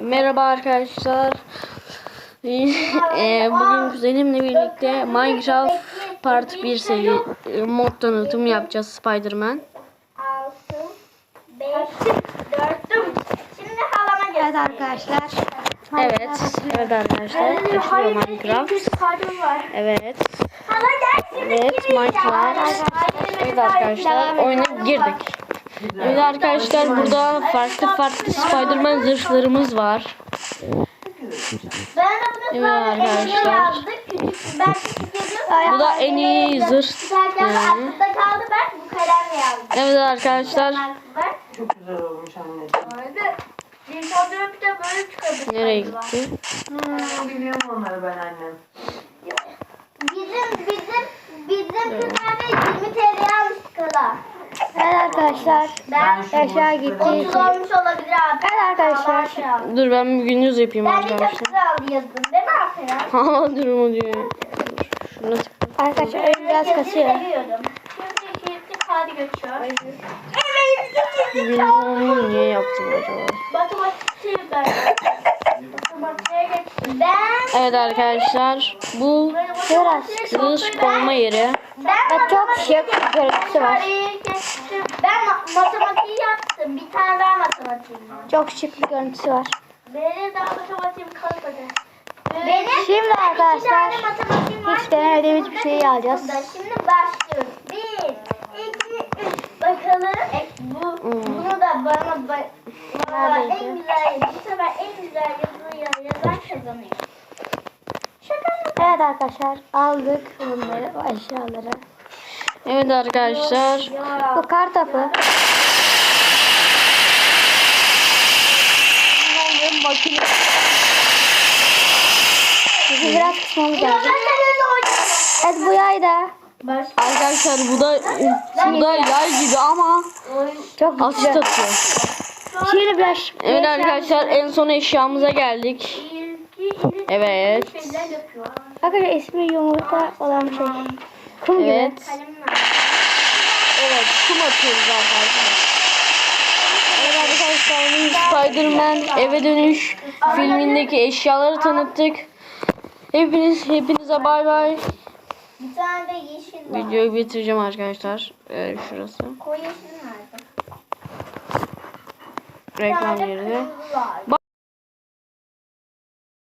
Merhaba arkadaşlar. Eee, bugün kuzenimle birlikte Minecraft Part 1 seri e, mod tanıtımı yapacağız Spider-Man. Evet arkadaşlar. Evet, evet arkadaşlar. Başlıyor Minecraft. var. Evet, Hala gel şimdi evet. Minecraft. Evet arkadaşlar, oyuna girdik. Evet arkadaşlar, burada farklı farklı Spider-Man zırhlarımız var. Ben de bunu Evet arkadaşlar. Bu da en iyi zırh. Evet arkadaşlar. Çok güzel olmuş anne. Aynen. Bir sonra bir de böyle çıkardık. nereye gitti? Hmm, biliyorum onları ben annem. Bizim bizim bizim bir tane 20 TL almıştık hala. Evet arkadaşlar. Ben boşlukları- gitti. 30 olmuş olabilir abi. Evet arkadaşlar. Dur ben bir gündüz yapayım Ben de çok arkadaşlar. güzel yazdım değil mi Aferin? Hava durumu diyor. Şuna. Arkadaşlar oyun biraz kasıyor. Seviyordum. Şimdi ikinci hadi geçiyor. Evet ikinci Bilmiyorum niye yaptım acaba. Matematikçiyim ben. Ben Evet arkadaşlar bu Biraz zırh koyma yeri. ben Evet, çok şık görüntüsü var. Ben ma- matematiği yaptım. Bir tane daha matematiğim var. Çok şık bir görüntüsü var. Benim daha matematiğim kalmadı. Benim Şimdi arkadaşlar tane matematiğim var. hiç denemediğimiz bir şeyi alacağız. burada. Şimdi başlıyoruz. Bir, iki, üç. Bakalım. E, bu, bunu da bana ba- bana Neredeydi? en güzel, bu sefer en güzel yazıyı yazan kazanıyor. Şaka mı? Evet arkadaşlar aldık bunları o eşyaları. Evet arkadaşlar. Bu kar topu. Bizi biraz kısmamız lazım. Evet bu yay da. Arkadaşlar bu da bu da yay gibi ama çok asist atıyor. Şimdi biraz Evet arkadaşlar en son eşyamıza geldik. Evet. Arkadaşlar ismi yumurta olan şey. Kum gibi. Evet. Kalemle. Kum atıyoruz arkadaşlar. Evet arkadaşlar Spider-Man eve dönüş filmindeki eşyaları tanıttık. Hepiniz hepinize bay bay. Bir tane de yeşil var. Videoyu bitireceğim arkadaşlar. Ee, şurası. Koyu yeşil nerede? Reklam Bir